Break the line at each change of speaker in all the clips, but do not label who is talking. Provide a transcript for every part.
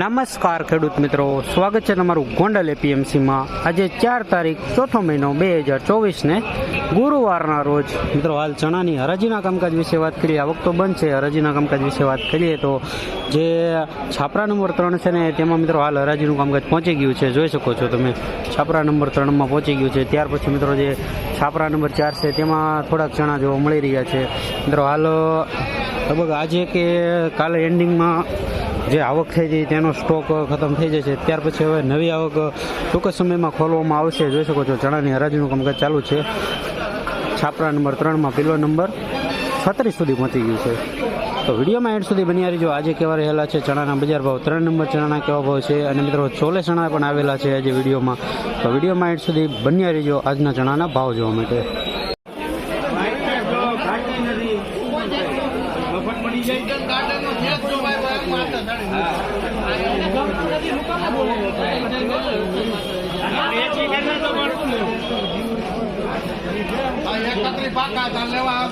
નમસ્કાર ખેડૂત મિત્રો. સ્વાગત છે તમારું ગોંડલ એપીએમસીમાં. આજે ચાર તારીખ, ચોથો મહિનો બે હજાર ચોવીસને ગુરુવારના રોજ. મિત્રો, હાલ ચણાની હરાજીના કામકાજ વિશે વાત કરીએ. આવક તો બંધ છે હરાજીના કામકાજ વિશે વાત કરીએ તો જે છાપરા નંબર ત્રણ છે ને, તેમાં મિત્રો હાલ હરાજીનું કામકાજ પહોંચી ગયું છે. જોઈ શકો છો તમે. છાપરા નંબર ત્રણમાં પહોંચી ગયું છે. ત્યાર પછી મિત્રો જે છાપરા નંબર ચાર છે, તેમાં થોડાક ચણા જોવા મળી રહ્યા છે. મિત્રો, હાલ લગભગ આજે કે કાલે એન્ડિંગમાં જે આવક થઈ હતી તેનો સ્ટોક ખતમ થઈ જશે. ત્યાર પછી હવે નવી આવક ટૂંક સમયમાં ખોલવામાં આવશે. જોઈ શકો છો, ચણાની હરાજીનું કામકાજ ચાલુ છે. છાપરા નંબર ત્રણમાં પિલો નંબર છત્રીસ સુધી પહોંચી ગયું છે. તો વિડીયોમાં એન્ડ સુધી બન્યા રહીજો. આજે કેવા રહેલા છે ચણાના બજાર ભાવ? ત્રણ નંબર ચણાના કેવા ભાવ છે? અને મિત્રો ચોલે ચણા પણ આવેલા છે આજે વિડીયોમાં. તો વિડીયોમાં એન્ડ સુધી બન્યા રહીજો. આજના ચણાના ભાવ જોવા માટે.
મફત મળી જાય. કિચન ગાર્ડન નો ખેત જો ભાઈ ભાઈ માતા પાકા તાર લેવા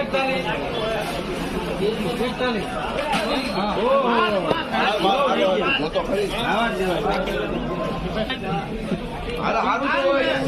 એકતાલીસ. એકતાલીસ.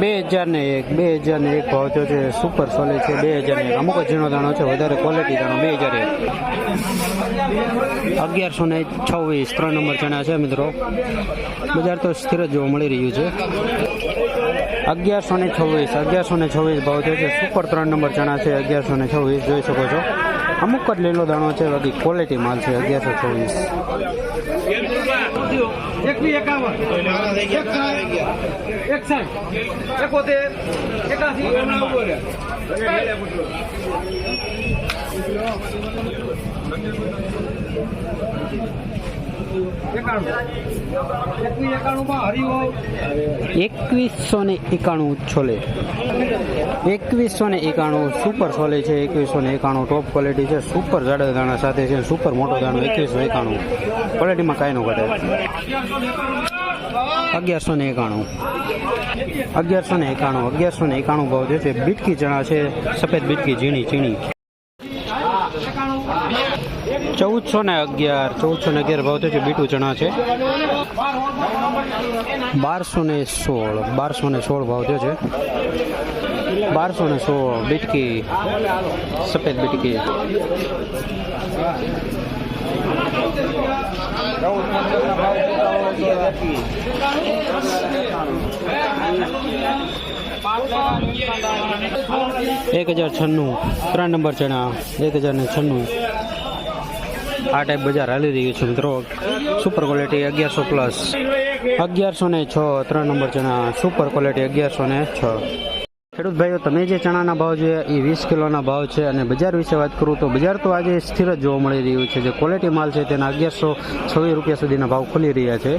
બે હજાર ને એક, બે હજાર ને એક ભાવ થયો છે સુપર સોલિડ છે, બે હજાર એક. અમુક ઝીણો દાણો છે, વધારે ક્વોલિટી દાણો બે હજાર એક. અગિયારસો ને છવ્વીસ, ત્રણ નંબર ચણા છે મિત્રો. બજાર તો સ્થિર જ જોવા મળી રહ્યું છે. અગિયારસો ને છવ્વીસ, અગિયારસો ને છવ્વીસ ભાવ થયો છે સુપર ત્રણ નંબર ચણા છે, અગિયારસો ને છવ્વીસ, જોઈ શકો છો. અમુક જ લીલો દાણો છે બાકી ક્વોલિટી માલ છે અગિયારસો
ચોવીસ. એકાસી
એકવીસો ને એકાણું છોલે. એકવીસો ને એકાણું સુપર છોલે છે એકવીસો ને એકાણું ટોપ ક્વોલિટી છે સુપર જાડા દાણા સાથે છે સુપર મોટો દાણો એકવીસો એકાણું. ક્વોલિટીમાં કાંઈ ન ઘટે. અગિયારસો ને એકાણું. અગિયારસો ને એકાણું, અગિયારસો ને એકાણું ભાવ જે છે. બીટકી ચણા છે, સફેદ બીટકી, ઝીણી ઝીણી. ચૌદસો ને અગિયાર ચૌદસો ને અગિયાર ભાવ થયો છે. બીટું ચણા છે. બારસો ને સોળ બારસો ને સોળ ભાવ થયો છે. બારસો ને સોળ, બીટકી, સફેદ બીટકી. એક હજાર છન્નું, ત્રણ નંબર ચણા, એક હજાર ને છન્નું. આ ટાઈપ બજાર હાલી રહ્યું છે મિત્રો. સુપર ક્વોલિટી અગિયારસો પ્લસ અગિયારસો ને છ, ત્રણ નંબર ચણા. સુપર ક્વોલિટી અગિયારસો ને છ. ખેડૂત ભાઈઓ, તમે જે ચણાના ભાવ છે એ વીસ કિલોના ભાવ છે અને બજાર વિશે વાત કરું તો બજાર તો આજે સ્થિર જ જોવા મળી રહ્યું છે. જે ક્વોલિટી માલ છે તેના અગિયારસો છવ્વીસ રૂપિયા સુધીના ભાવ ખુલી રહ્યા છે.